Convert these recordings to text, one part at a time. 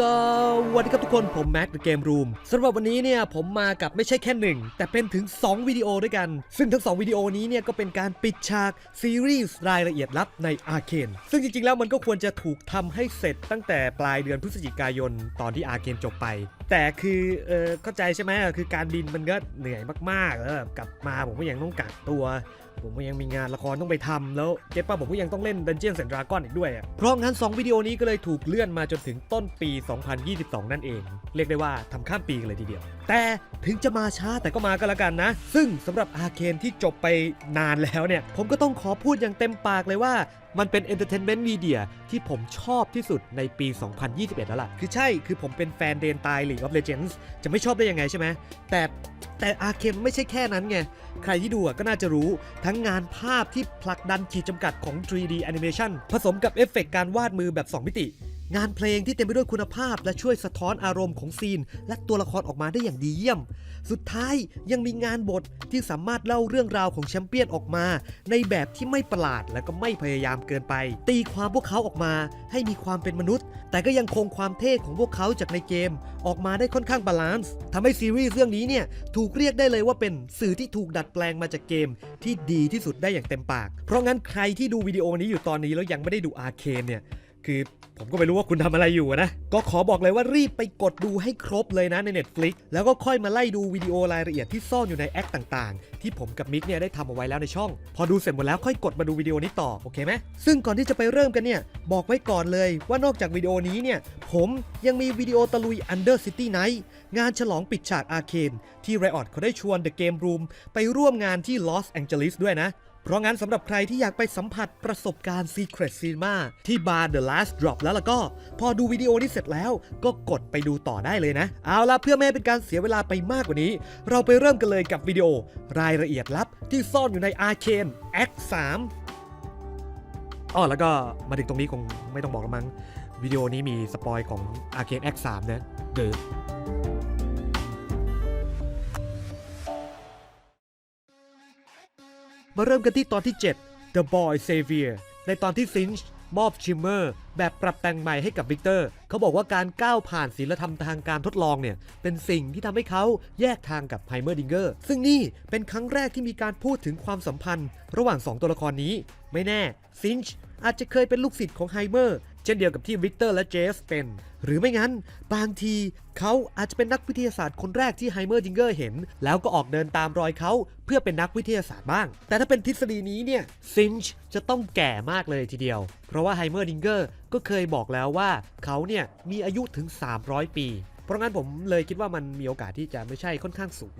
สวัสดีครับทุกคนผมแม็ก The Game Room สำหรับวันนี้เนี่ยผมมากับไม่ใช่แค่หนึ่งแต่เป็นถึง 2 วิดีโอด้วยกัน ซึ่งทั้ง 2 วิดีโอนี้เนี่ยก็เป็นการปิดฉากซีรีส์รายละเอียดลับในอาเคนซึ่งจริงๆแล้วมันก็ควรจะถูกทำให้เสร็จตั้งแต่ปลายเดือนพฤศจิกายนตอนที่อาเคนจบไป แต่คือเออเข้าใจใช่ไหมคือการบินมันก็เหนื่อยมากๆแล้วกลับมาผมก็ยังต้องกักตัวผมก็ยังมีงานละครต้องไปทำแล้วเก็ตป่ะผมก็ยังต้องเล่น Dungeons and Dragons อีกด้วย เพราะงั้น 2 วิดีโอนี้ก็เลยถูกเลื่อนมาจนถึงต้นปี2022 นั่นเอง เรียกได้ว่าทำข้ามปีกันเลยทีเดียว แต่ถึงจะมาช้าแต่ก็มาก็แล้วกันนะ ซึ่งสำหรับอาเคนที่จบไปนานแล้วเนี่ย ผมก็ต้องขอพูดอย่างเต็มปากเลยว่ามันเป็น Entertainment Media ที่ผมชอบที่สุดในปี 2021 แล้วล่ะ คือใช่ คือผมเป็นแฟนเดนตาย League of Legends จะไม่ชอบได้ยังไงใช่ไหม แต่แต่อาเคนไม่ใช่แค่นั้นไง ใครที่ดูอะก็น่าจะรู้ทั้งงานภาพที่ผลักดันขีดจำกัดของ 3D Animation ผสมกับเอฟเฟกต์การวาดมือแบบ 2 มิติ งานเพลงที่เต็มไปด้วยคุณภาพ และช่วยสะท้อนอารมณ์ของซีน และตัวละครออกมาได้อย่างดีเยี่ยม สุดท้ายยังมีงานบทที่สามารถเล่าเรื่องราวของแชมเปี้ยนออกมา ในแบบที่ไม่ประหลาดและก็ไม่พยายามเกินไป ตีความพวกเขาออกมาให้มีความเป็นมนุษย์ แต่ก็ยังคงความเท่ของพวกเขาจากในเกม ออกมาได้ค่อนข้างบาลานซ์ทำให้ซีรีส์เรื่องนี้เนี่ยถูกเรียกได้เลยว่าเป็นสื่อที่ถูกดัดแปลงมาจากเกม ที่ดีที่สุดได้อย่างเต็มปาก เพราะงั้นใครที่ดูวิดีโอนี้อยู่ตอนนี้แล้วยังไม่ได้ดูอาร์เคนเนี่ยคือ ผมก็ไม่รู้ว่าคุณทำอะไรอยู่นะ ก็ขอบอกเลยว่ารีบไปกดดูให้ครบเลยนะใน Netflix แล้วก็ค่อยมาไล่ดูวิดีโอรายละเอียดที่ซ่อนอยู่ในแอคต่างๆ ที่ผมกับมิกเนี่ยได้ทำเอาไว้แล้วในช่อง พอดูเสร็จหมดแล้วค่อยกดมาดูวิดีโอนี้ต่อโอเคไหมซึ่งก่อนที่จะไปเริ่มกันเนี่ยบอกไว้ก่อนเลยว่านอกจากวิดีโอนี้เนี่ยผมยังมีวิดีโอตะลุย Under City Night งานฉลองปิดฉากอาเคนที่ Riot เขาได้ชวน The Game Room ไปร่วมงานที่ Los Angeles ด้วยนะ เพราะงั้นสำหรับใครที่อยากไปสัมผัสประสบการณ์ Secret Cinema ที่บาร์ The Last Drop แล้วล่ะก็ พอดูวิดีโอนี้เสร็จแล้วก็กดไปดูต่อได้เลยนะ เอาล่ะเพื่อไม่ให้เป็นการเสียเวลาไปมากกว่านี้ เราไปเริ่มกันเลยกับวิดีโอ รายละเอียดลับที่ซ่อนอยู่ใน Arcane Act 3อ๋อแล้วก็มาถึงตรงนี้คงไม่ต้องบอกแล้วมั้งวิดีโอนี้มีสปอยของ Arcane Act 3นะเดอ มาเริ่มกันที่ตอนที่ 7 The Boy Savior ในตอนที่ซินช์มอบชิมเมอร์แบบปรับแต่งใหม่ให้กับวิกเตอร์ เขาบอกว่าการก้าวผ่านศีลธรรมทางการทดลองเนี่ย เป็นสิ่งที่ทำให้เขาแยกทางกับไฮเมอร์ดิงเกอร์ ซึ่งนี่เป็นครั้งแรกที่มีการพูดถึงความสัมพันธ์ ระหว่าง 2 ตัวละครนี้ ไม่แน่ซินช์อาจจะเคยเป็นลูกศิษย์ของไฮเมอร์ ช่นเดียวกับที่วิกเตอร์และเจสเป็น หรือไม่งั้น บางทีเขาอาจจะเป็นนักวิทยาศาสตร์คนแรกที่ไฮเมอร์ดิงเกอร์เห็น แล้วก็ออกเดินตามรอยเขาเพื่อเป็นนักวิทยาศาสตร์บ้าง แต่ถ้าเป็นทฤษฎีนี้เนี่ยซินช์จะต้องแก่มากเลยทีเดียว เพราะว่าไฮเมอร์ดิงเกอร์ก็เคยบอกแล้วว่าเขาเนี่ยมีอายุถึง 300 ปีเพราะงั้นผมเลยคิดว่ามันมีโอกาสที่จะไม่ใช่ค่อนข้างสูง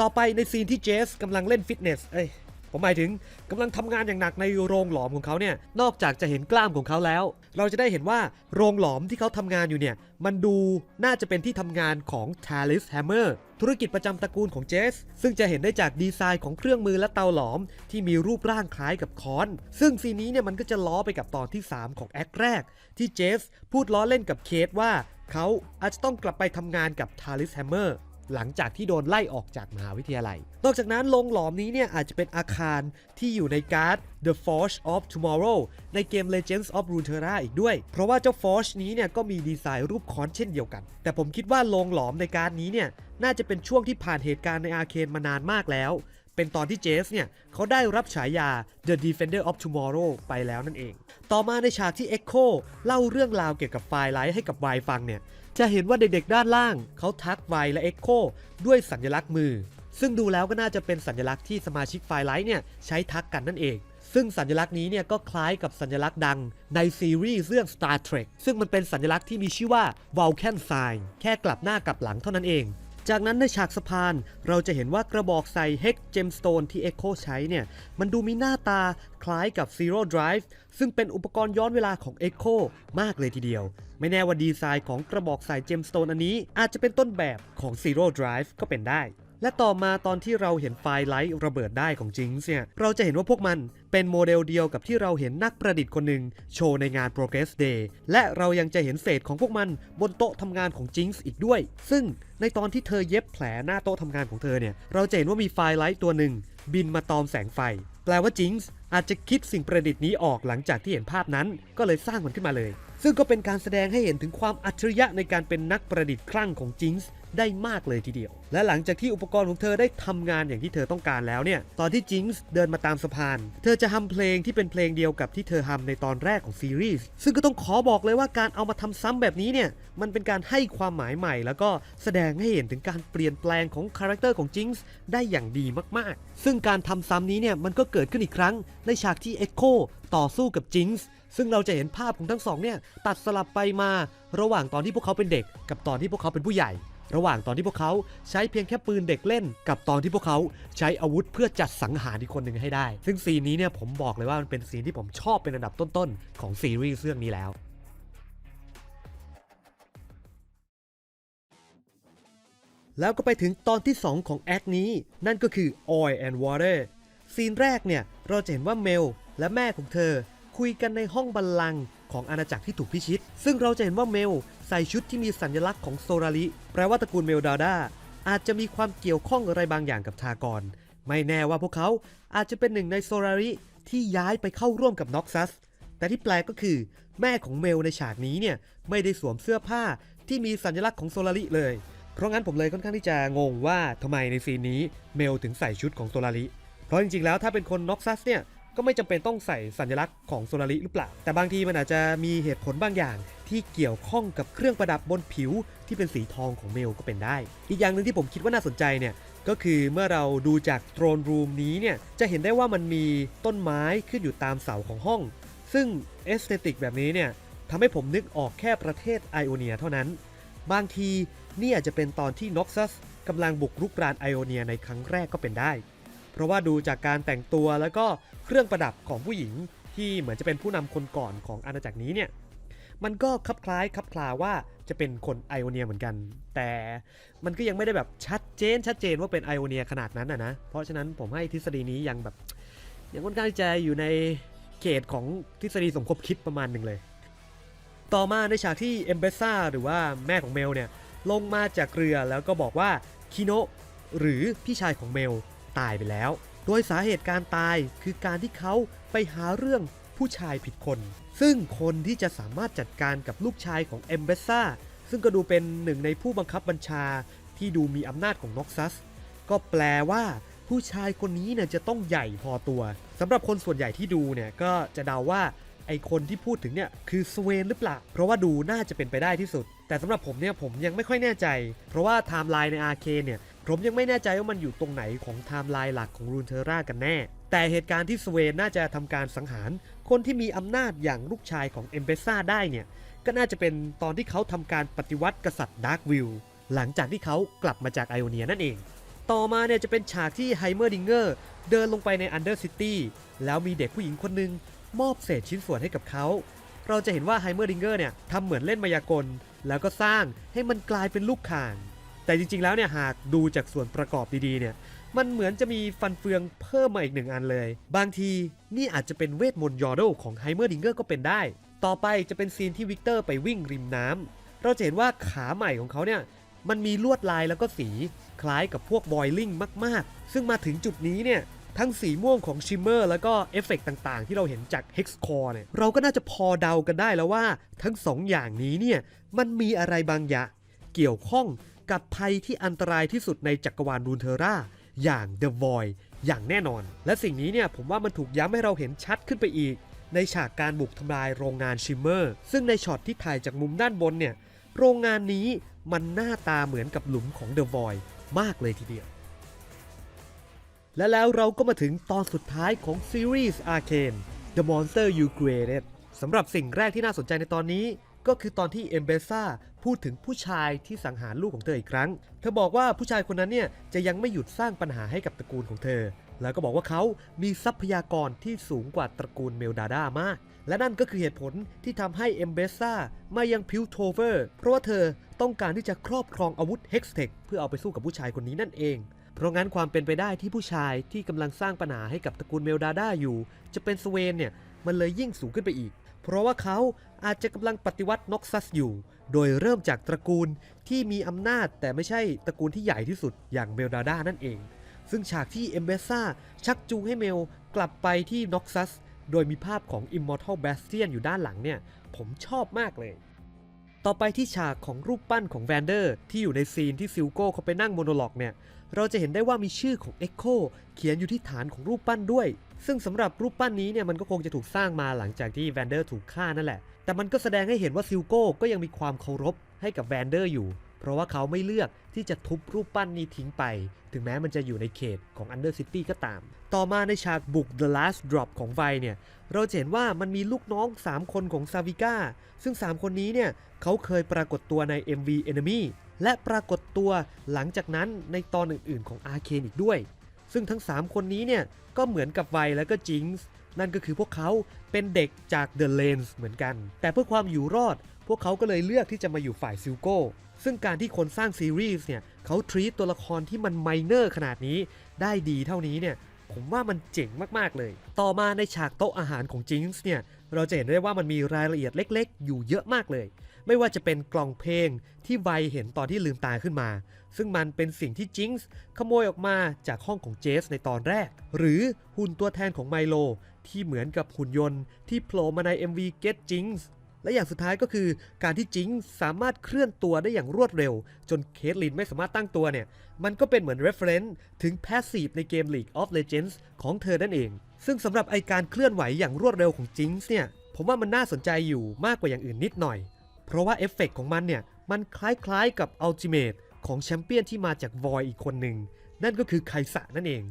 ต่อไปในซีนที่เจสกำลังเล่นฟิตเนส เอ้ย ผมหมายถึงกำลังทำงานอย่างหนักในโรงหลอมของเขาเนี่ยนอกจากจะเห็นกล้ามของเขาแล้ว เราจะได้เห็นว่าโรงหลอมที่เขาทำงานอยู่เนี่ยมันดูน่าจะเป็นที่ทำงานของ t a l i s Hammer ธุรกิจประจำตระกูลของเจส ซึ่งจะเห็นได้จากดีไซน์ของเครื่องมือและเตาหลอม ที่มีรูปร่างคล้ายกับค้อน ซึ่งซีนนี้เนี่ยมันก็จะล้อไปกับตอนที่ 3 ของแอคแรก ที่เจสพูดล้อเล่นกับเคทว่าเขาอาจจะต้องกลับไปทำงานกับ t a l i s Hammer หลังจากที่โดนไล่ออกจากมหาวิทยาลัย นอกจากนั้นโรงหลอมนี้เนี่ยอาจจะเป็นอาคารที่อยู่ในการ์ด The Forge of Tomorrow ในเกม Legends of Runeterra อีกด้วย เพราะว่าเจ้า Forge นี้เนี่ยก็มีดีไซน์รูปค้อนเช่นเดียวกัน แต่ผมคิดว่าโรงหลอมในการ์ดนี้เนี่ยน่าจะเป็นช่วงที่ผ่านเหตุการณ์ในอาเคนมานานมากแล้วเป็นตอนที่เจสเนี่ยเขาได้รับฉายา The Defender of Tomorrow ไปแล้วนั่นเอง ต่อมาในฉากที่ Echo เล่าเรื่องราวเกี่ยวกับไฟไลท์ให้กับไวฟังเนี่ย จะเห็นว่าเด็กๆด้านล่าง เขาทักไวและ Echo ด้วยสัญลักษณ์มือ ซึ่งดูแล้วก็น่าจะเป็นสัญลักษณ์ที่สมาชิกไฟไลท์เนี่ยใช้ทักกันนั่นเอง ซึ่งสัญลักษณ์นี้เนี่ยก็คล้ายกับสัญลักษณ์ดังในซีรีส์เรื่อง Star Trek ซึ่งมันเป็นสัญลักษณ์ที่มีชื่อว่า Vulcan Sign แค่กลับหน้ากลับหลังเท่านั้นเองจากนั้นในฉากสะพาน เราจะเห็นว่ากระบอกใส่ Hex Gemstone ที่ Echo ใช้เนี่ย มันดูมีหน้าตาคล้ายกับ Zero Drive ซึ่งเป็นอุปกรณ์ย้อนเวลาของ Echo มากเลยทีเดียว ไม่แน่ว่าดีไซน์ของกระบอกใส่ Gemstone อันนี้ อาจจะเป็นต้นแบบของ Zero Drive ก็เป็นได้ และต่อมาตอนที่เราเห็นไฟไลท์ระเบิดได้ของจิงส์เนี่ย เราจะเห็นว่าพวกมันเป็นโมเดลเดียวกับที่เราเห็นนักประดิษฐ์คนหนึ่งโชว์ในงาน Progress Day และเรายังจะเห็นเศษของพวกมันบนโต๊ะทำงานของจิงส์อีกด้วย ซึ่งในตอนที่เธอเย็บแผลหน้าโต๊ะทำงานของเธอเนี่ย เราจะเห็นว่ามีไฟไลท์ตัวหนึ่งบินมาตอมแสงไฟ แปลว่าจิงส์อาจจะคิดสิ่งประดิษฐ์นี้ออกหลังจากที่เห็นภาพนั้น ก็เลยสร้างมันขึ้นมาเลย ซึ่งก็เป็นการแสดงให้เห็นถึงความอัจฉริยะในการเป็นนักประดิษฐ์คลั่งของจิงส์ได้มากเลยทีเดียว และหลังจากที่อุปกรณ์ของเธอได้ทำงานอย่างที่เธอต้องการแล้วเนี่ย ตอนที่จิงส์เดินมาตามสะพาน เธอจะทำเพลงที่เป็นเพลงเดียวกับที่เธอทำในตอนแรกของซีรีส์ ซึ่งก็ต้องขอบอกเลยว่าการเอามาทำซ้ำแบบนี้เนี่ย มันเป็นการให้ความหมายใหม่ แล้วก็แสดงให้เห็นถึงการเปลี่ยนแปลงของคาแรคเตอร์ของจิงส์ได้อย่างดีมากๆ ซึ่งการทำซ้ำนี้เนี่ย มันก็เกิดขึ้นอีกครั้งในฉากที่เอ็กโคต่อสู้กับจิงส์ ซึ่งเราจะเห็นภาพของทั้งสองเนี่ยตัดสลับไปมาระหว่างตอนที่พวกเขาเป็นเด็ก กับตอนที่พวกเขาเป็นผู้ใหญ่ ระหว่างตอนที่พวกเขาใช้เพียงแค่ปืนเด็กเล่น กับตอนที่พวกเขาใช้อาวุธเพื่อจัดสังหารอีกคนหนึ่งให้ได้ ซึ่งซีนนี้เนี่ยผมบอกเลยว่ามันเป็นซีนที่ผมชอบเป็นอันดับต้นๆของซีรีส์เรื่องนี้แล้วแล้วก็ไปถึงตอนที่ 2 ของแอคนี้ นั่นก็คือ Oil and Water ซีนแรกเนี่ย เราจะเห็นว่าเมลและแม่ของเธอ คุยกันในห้องบัลลังก์ของอาณาจักรที่ถูกพิชิต ซึ่งเราจะเห็นว่าเมลใส่ชุดที่มีสัญลักษณ์ของโซราริแปลว่าตระกูลเมลดาดาอาจจะมีความเกี่ยวข้องอะไรบางอย่างกับทากร ไม่แน่ว่าพวกเขาอาจจะเป็นหนึ่งในโซราริที่ย้ายไปเข้าร่วมกับน็อกซัส แต่ที่แปลกก็คือ แม่ของเมลในฉากนี้เนี่ยไม่ได้สวมเสื้อผ้าที่มีสัญลักษณ์ของโซลาริเลย เพราะงั้นผมเลยค่อนข้างที่จะงงว่าทำไมในซีนนี้เมลถึงใส่ชุดของโซลาริ เพราะจริงๆแล้วถ้าเป็นคนน็อกซัสเนี่ย ก็ไม่จำเป็นต้องใส่สัญลักษณ์ของโซลาริหรือเปล่า แต่บางทีมันอาจจะมีเหตุผลบางอย่าง ที่เกี่ยวข้องกับเครื่องประดับบนผิวที่เป็นสีทองของเมลก็เป็นได้ อีกอย่างหนึ่งที่ผมคิดว่าน่าสนใจเนี่ยก็คือเมื่อเราดูจากโทรนรูมนี้เนี่ยจะเห็นได้ว่ามันมีต้นไม้ขึ้นอยู่ตามเสาของห้อง ซึ่งเอสเตติกแบบนี้เนี่ยทำให้ผมนึกออกแค่ประเทศไอโอเนียเท่านั้น บางทีนี่อาจจะเป็นตอนที่น็อกซัสกำลังบุกรุกรานไอโอเนียในครั้งแรกก็เป็นได้ เพราะว่าดูจากการแต่งตัวแล้วก็เครื่องประดับของผู้หญิงที่เหมือนจะเป็นผู้นำคนก่อนของอาณาจักรนี้เนี่ยมันก็คลับคล้ายคลับคลาว่าจะเป็นคนไอโอเนียเหมือนกัน แต่มันก็ยังไม่ได้แบบชัดเจนชัดเจนว่าเป็นไอโอเนียขนาดนั้นนะนะ เพราะฉะนั้นผมให้ทฤษฎีนี้ยังแบบ ยังค่อนข้างจะอยู่ในเขตของทฤษฎีสมคบคิดประมาณหนึ่งเลย ต่อมาในฉากที่เอมเบซ่าหรือว่าแม่ของเมลเนี่ยลงมาจากเรือแล้วก็บอกว่าคิโนหรือพี่ชายของเมล ตายไปแล้ว โดยสาเหตุการตายคือการที่เขาไปหาเรื่องผู้ชายผิดคน ซึ่งคนที่จะสามารถจัดการกับลูกชายของเอมเบซ่าซึ่งก็ดูเป็นหนึ่งในผู้บังคับบัญชาที่ดูมีอำนาจของน็อกซัส ก็แปลว่าผู้ชายคนนี้เนี่ยจะต้องใหญ่พอตัวสำหรับคนส่วนใหญ่ที่ดูเนี่ยก็จะเดาว่าไอคนที่พูดถึงเนี่ยคือสเวนหรือเปล่า เพราะว่าดูน่าจะเป็นไปได้ที่สุด แต่สำหรับผมเนี่ยผมยังไม่ค่อยแน่ใจ เพราะว่าไทม์ไลน์ในอาร์เคนเนี่ย ผมยังไม่แน่ใจว่ามันอยู่ตรงไหนของไทม์ไลน์หลักของรูนเทอร่ากันแน่ แต่เหตุการณ์ที่สเวนน่าจะทำการสังหาร คนที่มีอำนาจอย่างลูกชายของเอมเบซ่าได้เนี่ย ก็น่าจะเป็นตอนที่เขาทำการปฏิวัติกษัตริย์ดาร์กวิลหลังจากที่เขากลับมาจากไอโอเนียนั่นเอง ต่อมาเนี่ยจะเป็นฉากที่ไฮเมอร์ดิงเกอร์เดินลงไปในอันเดอร์ซิตี้แล้วมีเด็กผู้หญิงคนหนึ่งมอบเศษชิ้นส่วนให้กับเขา เราจะเห็นว่าไฮเมอร์ดิงเกอร์เนี่ยทำเหมือนเล่นมายากล แล้วก็สร้างให้มันกลายเป็นลูกข่าง แต่จริงๆแล้วเนี่ยหากดูจากส่วนประกอบดีๆเนี่ยมันเหมือนจะมีฟันเฟืองเพิ่มมาอีกหนึ่งอันเลย บางทีนี่อาจจะเป็นเวทมนต์ยอร์โดของไฮเมอร์ดิงเกอร์ก็เป็นได้ ต่อไปจะเป็นซีนที่วิกเตอร์ไปวิ่งริมน้ำเราจะเห็นว่าขาใหม่ของเขาเนี่ยมันมีลวดลายแล้วก็สีคล้ายกับพวกบอยลิงมากๆ ซึ่งมาถึงจุดนี้เนี่ยทั้งสีม่วงของชิมเมอร์แล้วก็เอฟเฟกต่างๆ ที่เราเห็นจาก Hex Core เนี่ยเราก็น่าจะพอเดากันได้แล้วว่าทั้งสองอย่างนี้เนี่ยมันมีอะไรบางอย่างเกี่ยวข้อง กับภัยที่อันตรายที่สุดในจักรวาลรูนเทอร่าอย่าง The Void อย่างแน่นอน และสิ่งนี้เนี่ยผมว่ามันถูกย้ำให้เราเห็นชัดขึ้นไปอีก ในฉากการบุกทำลายโรงงานชิมเมอร์ ซึ่งในช็อตที่ถ่ายจากมุมด้านบนเนี่ยโรงงานนี้มันหน้าตาเหมือนกับหลุมของ The Void มากเลยทีเดียว และแล้วเราก็มาถึงตอนสุดท้ายของซีรีส์ Arcane The Monster You Created สำหรับสิ่งแรกที่น่าสนใจในตอนนี้ ก็คือตอนที่เอมเบซ่าพูดถึงผู้ชายที่สังหารลูกของเธออีกครั้ง เธอบอกว่าผู้ชายคนนั้นเนี่ยจะยังไม่หยุดสร้างปัญหาให้กับตระกูลของเธอ แล้วก็บอกว่าเขามีทรัพยากรที่สูงกว่าตระกูลเมลดาดามาก และนั่นก็คือเหตุผลที่ทำให้เอมเบซ่ามายังพิวโทเวอร์ เพราะว่าเธอต้องการที่จะครอบครองอาวุธเฮกซ์เทคเพื่อเอาไปสู้กับผู้ชายคนนี้นั่นเองเพราะงั้นความเป็นไปได้ที่ผู้ชายที่กำลังสร้างปัญหาให้กับตระกูลเมลดาดาอยู่ จะเป็นสเวนเนี่ย มันเลยยิ่งสูงขึ้นไปอีก เพราะว่าเขาอาจจะกำลังปฏิวัติน็อกซัสอยู่ โดยเริ่มจากตระกูลที่มีอำนาจแต่ไม่ใช่ตระกูลที่ใหญ่ที่สุดอย่างเมลดาด้านั่นเอง ซึ่งฉากที่เอมเบซ่าชักจูงให้เมลกลับไปที่น็อกซัสโดยมีภาพของ Immortal Bastion อยู่ด้านหลังเนี่ย ผมชอบมากเลย ต่อไปที่ฉากของรูปปั้นของแวนเดอร์ ที่อยู่ในซีนที่ซิลโก้เขาไปนั่งโมโนล็อกเนี่ย เราจะเห็นได้ว่ามีชื่อของเอ็กโคเขียนอยู่ที่ฐานของรูปปั้นด้วย ซึ่งสำหรับรูปปั้นนี้เนี่ยมันก็คงจะถูกสร้างมาหลังจากที่แวนเดอร์ถูกฆ่านั่นแหละ แต่มันก็แสดงให้เห็นว่าซิลโก้ก็ยังมีความเคารพให้กับแวนเดอร์อยู่ เพราะว่าเขาไม่เลือกที่จะทุบรูปปั้นนี้ทิ้งไป ถึงแม้มันจะอยู่ในเขตของ Under City ก็ตาม ต่อมาในฉากบุก The Last Drop ของไวเนี่ย เราเห็นว่ามันมีลูกน้อง 3 คนของซาวิก้า ซึ่ง 3 คนนี้เนี่ยเขาเคยปรากฏตัวใน MV Enemy และปรากฏตัวหลังจากนั้นในตอนอื่นๆของ Arcane อีกด้วย ซึ่งทั้ง 3 คนนี้เนี่ยก็เหมือนกับไวแล้วก็จิงส์นั่นก็คือพวกเขาเป็นเด็กจาก The Lanes เหมือนกัน แต่เพื่อความอยู่รอด พวกเขาก็เลยเลือกที่จะมาอยู่ฝ่ายซิลโก้ ซึ่งการที่คนสร้างซีรีส์เนี่ยเขาทรีตตัวละครที่มันไมเนอร์ขนาดนี้ได้ดีเท่านี้เนี่ยผมว่ามันเจ๋งมากๆเลย ต่อมาในฉากโต๊ะอาหารของจิงส์เนี่ย เราจะเห็นได้ว่ามันมีรายละเอียดเล็กๆ อยู่เยอะมากเลย ไม่ว่าจะเป็นกล่องเพลงที่ไวเห็นตอนที่ลืมตาขึ้นมา ซึ่งมันเป็นสิ่งที่จิงส์ขโมยออกมาจากห้องของเจสในตอนแรก หรือหุ่นตัวแทนของไมโลที่เหมือนกับหุ่นยนต์ที่โผล่มาใน MV Get Jinx และอย่างสุดท้ายก็คือการที่จิงสามารถเคลื่อนตัวได้อย่างรวดเร็ว จนเคทลินไม่สามารถตั้งตัวเนี่ย มันก็เป็นเหมือน reference ถึง passive ในเกม League of Legends ของเธอนั่นเอง ซึ่งสำหรับไอการเคลื่อนไหวอย่างรวดเร็วของจิงเนี่ย ผมว่ามันน่าสนใจอยู่มากกว่าอย่างอื่นนิดหน่อย เพราะว่าเอฟเฟกต์ของมันเนี่ย มันคล้ายๆกับ Ultimate ของแชมเปี้ยนที่มาจาก Void อีกคนหนึ่ง นั่นก็คือไคสะนั่นเอง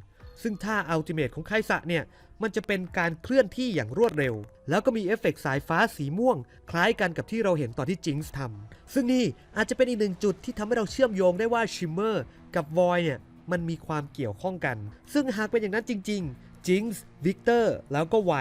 ซึ่งท่า Ultimate ของไคสะเนี่ย มันจะเป็นการเคลื่อนที่อย่างรวดเร็ว แล้วก็มีเอฟเฟกต์สายฟ้าสีม่วง คล้ายกันกับที่เราเห็นตอนที่จิงส์ทำซึ่งนี่อาจจะเป็นอีกหนึ่งจุดที่ทำให้เราเชื่อมโยงได้ว่าชิมเมอร์กับ Void เนี่ยมันมีความเกี่ยวข้องกัน ซึ่งหากเป็นอย่างนั้นจริง ๆ จิงส์วิกเตอร์แล้วก็ไว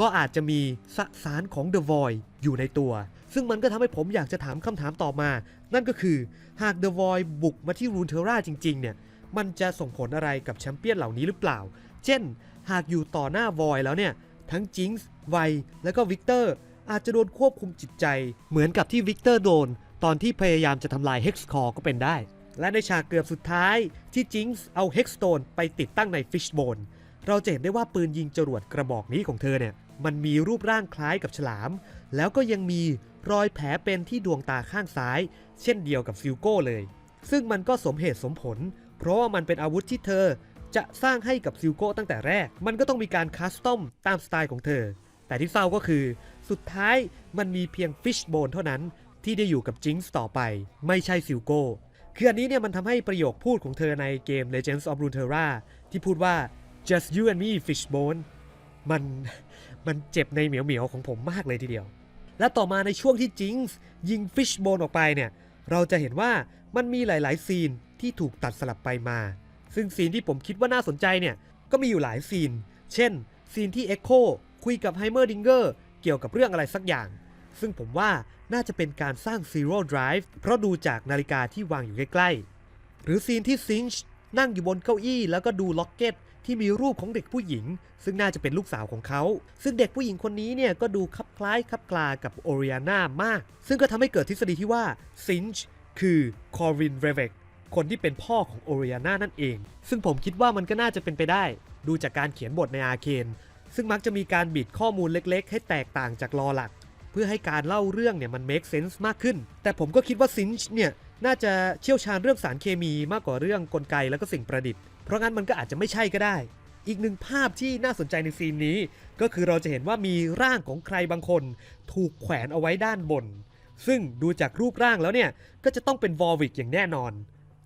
ก็อาจจะมีสสารของ The Void อยู่ในตัว ซึ่งมันก็ทำให้ผมอยากจะถามคำถามต่อมา นั่นก็คือหาก The Void บุกมาที่รูนเทอร่าจริง ๆ เนี่ย มันจะส่งผลอะไรกับแชมเปี้ยนเหล่านี้หรือเปล่า เช่น หากอยู่ต่อหน้า Void แล้วเนี่ย ทั้งจิงส์ไวและก็วิกเตอร์อาจจะโดนควบคุมจิตใจ เหมือนกับที่วิกเตอร์โดน ตอนที่พยายามจะทำลาย Hex Core ก็เป็นได้ และในฉากเกือบสุดท้ายที่จิงส์เอา Hexstone ไปติดตั้งใน Fishbone เราจะเห็นได้ว่าปืนยิงจรวดกระบอกนี้ของเธอเนี่ยมันมีรูปร่างคล้ายกับฉลาม แล้วก็ยังมีรอยแผลเป็นที่ดวงตาข้างซ้าย เช่นเดียวกับซิลโก้เลย ซึ่งมันก็สมเหตุสมผล เพราะว่ามันเป็นอาวุธที่เธอจะสร้างให้กับซิลโก้ตั้งแต่แรก มันก็ต้องมีการคัสตอมตามสไตล์ของเธอ แต่ที่เศร้าก็คือ สุดท้ายมันมีเพียงฟิชโบนเท่านั้นที่ได้อยู่กับจิงส์ต่อไป ไม่ใช่ซิลโก้คืออันนี้เนี่ยมันทำให้ประโยคพูดของเธอในเกม Legends of Runeterra ที่พูดว่า just you and me fishbone มันมันเจ็บในเหมียวๆของผมมากเลยทีเดียว และต่อมาในช่วงที่จิงส์ยิงฟิชโบนออกไปเนี่ย เราจะเห็นว่ามันมีหลาย ๆ ซีน ที่ถูกตัดสลับไปมา ซึ่งซีนที่ผมคิดว่าน่าสนใจเนี่ย ก็มีอยู่หลายซีน เช่น ซีนที่ Echo คุยกับไฮเมอร์ดิงเกอร์เกี่ยวกับเรื่องอะไรสักอย่าง ซึ่งผมว่าน่าจะเป็นการสร้าง Zero Drive เพราะดูจากนาฬิกาที่วางอยู่ใกล้ๆ หรือซีนที่ซิงช์นั่งอยู่บนเก้าอี้ แล้วก็ดูล็อกเก็ตที่มีรูปของเด็กผู้หญิง ซึ่งน่าจะเป็นลูกสาวของเขา ซึ่งเด็กผู้หญิงคนนี้เนี่ยก็ดูคลับคล้ายคลับคลากับโอริอาน่ามาก ซึ่งก็ทำให้เกิดทฤษฎีที่ว่าซินช์คือคอรินเรเวก คนที่เป็นพ่อของโอเริอาน่านั่นเอง ซึ่งผมคิดว่ามันก็น่าจะเป็นไปได้ ดูจากการเขียนบทในอาเคนซึ่งมักจะมีการบิดข้อมูลเล็กๆ ให้แตกต่างจากลอหลัก เพื่อให้การเล่าเรื่องเนี่ยมัน make sense มากขึ้น แต่ผมก็คิดว่าซินช์เนี่ยน่าจะเชี่ยวชาญเรื่องสารเคมีมากกว่าเรื่องกลไกแล้วก็สิ่งประดิษฐ์ เพราะงั้นมันก็อาจจะไม่ใช่ก็ได้ อีกหนึ่งภาพที่น่าสนใจในซีนนี้ ก็คือเราจะเห็นว่ามีร่างของใครบางคน ถูกแขวนเอาไว้ด้านบน ซึ่งดูจากรูปร่างแล้วเนี่ยก็จะต้องเป็นวอลวิกอย่างแน่นอน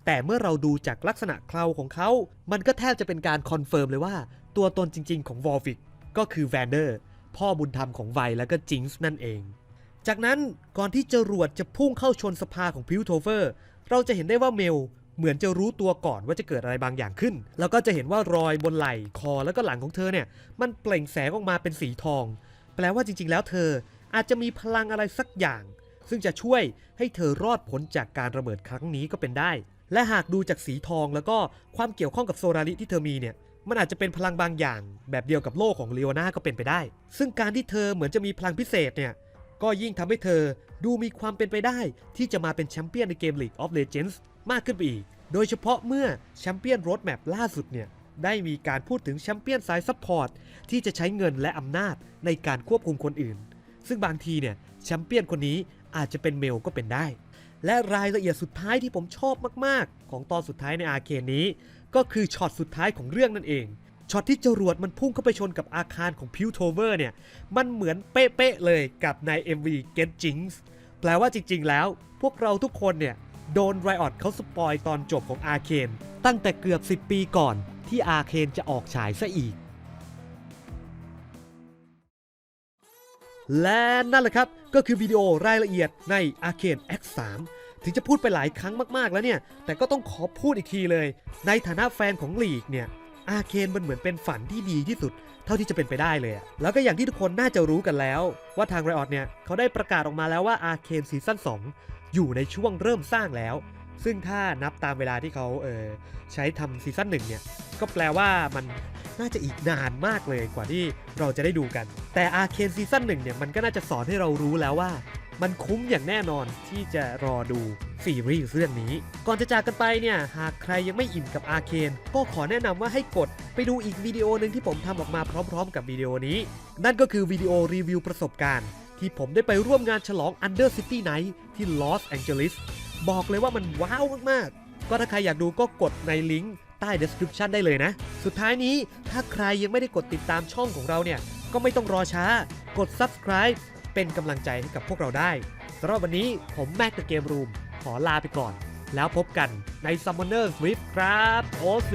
แต่เมื่อเราดูจากลักษณะเคราของเขา มันก็แทบจะเป็นการคอนเฟิร์มเลยว่า ตัวตนจริง ๆ ของวอลวิกก็คือแวนเดอร์พ่อบุญธรรมของไวและก็จิงส์นั่นเอง จากนั้นก่อนที่จรวดจะพุ่งเข้าชนสภาของพิวโทเฟอร์ เราจะเห็นได้ว่าเมลเหมือนจะรู้ตัวก่อนว่าจะเกิดอะไรบางอย่างขึ้น แล้วก็จะเห็นว่ารอยบนไหล่คอแล้วก็หลังของเธอเนี่ยมันเปล่งแสงออกมาเป็นสีทอง แปลว่าจริง ๆ แล้วเธออาจจะมีพลังอะไรสักอย่าง ซึ่งจะช่วยให้เธอรอดพ้นจากการระเบิดครั้งนี้ก็เป็นได้ และหากดูจากสีทองแล้วก็ความเกี่ยวข้องกับโซราริที่เธอมีเนี่ยมันอาจจะเป็นพลังบางอย่าง แบบเดียวกับโลกของเลโอนาก็เป็นไปได้ ซึ่งการที่เธอเหมือนจะมีพลังพิเศษเนี่ยก็ยิ่งทำให้เธอดูมีความเป็นไปได้ ที่จะมาเป็นแชมเปี้ยนในเกม League of Legends มากขึ้นไปอีก โดยเฉพาะเมื่อแชมเปี้ยนโรดแมปล่าสุดเนี่ยได้มีการพูดถึงแชมเปี้ยนสายซัพพอร์ตที่จะใช้เงินและอำนาจในการควบคุมคนอื่น ซึ่งบางทีเนี่ยแชมเปี้ยนคนนี้อาจจะเป็นเมลก็เป็นได้ และรายละเอียดสุดท้ายที่ผมชอบมากๆ ของตอนสุดท้ายในอาเคนนี้ ก็คือช็อตสุดท้ายของเรื่องนั่นเองช็อตที่จรวดมันพุ่งเข้าไปชนกับอาคารของพิวโทเวอร์เนี่ย มันเหมือนเป๊ะๆเลยกับใน MV Get Jinx แปลว่าจริงๆ แล้ว พวกเราทุกคนเนี่ย โดนไรออดเขาสปอยตอนจบของอาเคนตั้งแต่เกือบ 10 ปีก่อนที่อาเคนจะออกฉายซะอีก และนั่นแหละครับ ก็คือวิดีโอรายละเอียดใน Arcane X3 ถึงจะพูดไปหลายครั้งมากๆแล้วเนี่ย แต่ก็ต้องขอพูดอีกทีเลย ในฐานะแฟนของลีกเนี่ยอาเคนมันเหมือนเป็นฝันที่ดีที่สุด เท่าที่จะเป็นไปได้เลย แล้วก็อย่างที่ทุกคนน่าจะรู้กันแล้ว ว่าทางไรออดเนี่ย เขาได้ประกาศออกมาแล้วว่าอาเคนซีซั่น2 อยู่ในช่วงเริ่มสร้างแล้ว ซึ่งถ้านับตามเวลาที่เขาเออใช้ทำซีซั่นหนึ่งเนี่ย ก็แปลว่ามัน น่าจะอีกนานมากเลยกว่าที่เราจะได้ดูกัน แต่อาเคนซีซั่นหนึ่งเนี่ยมันก็น่าจะสอนให้เรารู้แล้วว่า มันคุ้มอย่างแน่นอนที่จะรอดูซีรีส์เรื่องนี้ ก่อนจะจากกันไปเนี่ยหากใครยังไม่อิ่มกับอาเคนก็ขอแนะนำว่าให้กดไปดูอีกวิดีโอหนึ่งที่ผมทำออกมาพร้อม ๆ กับวิดีโอนี้ นั่นก็คือวิดีโอรีวิวประสบการณ์ที่ผมได้ไปร่วมงานฉลอง Under City Night ที่ลอสแองเจลิสบอกเลยว่ามันว้าวมากๆ ก็ถ้าใครอยากดูก็กดในลิงก์ ใต้ description ได้เลยนะ สุดท้ายนี้ถ้าใครยังไม่ได้กดติดตามช่องของเราเนี่ย ก็ไม่ต้องรอช้ากด subscribe เป็นกำลังใจให้กับพวกเราได้สำหรับวันนี้ผมแม็กเดอะเกมรูมขอลาไปก่อน แล้วพบกันใน Summoner's Rift ครับ โอซ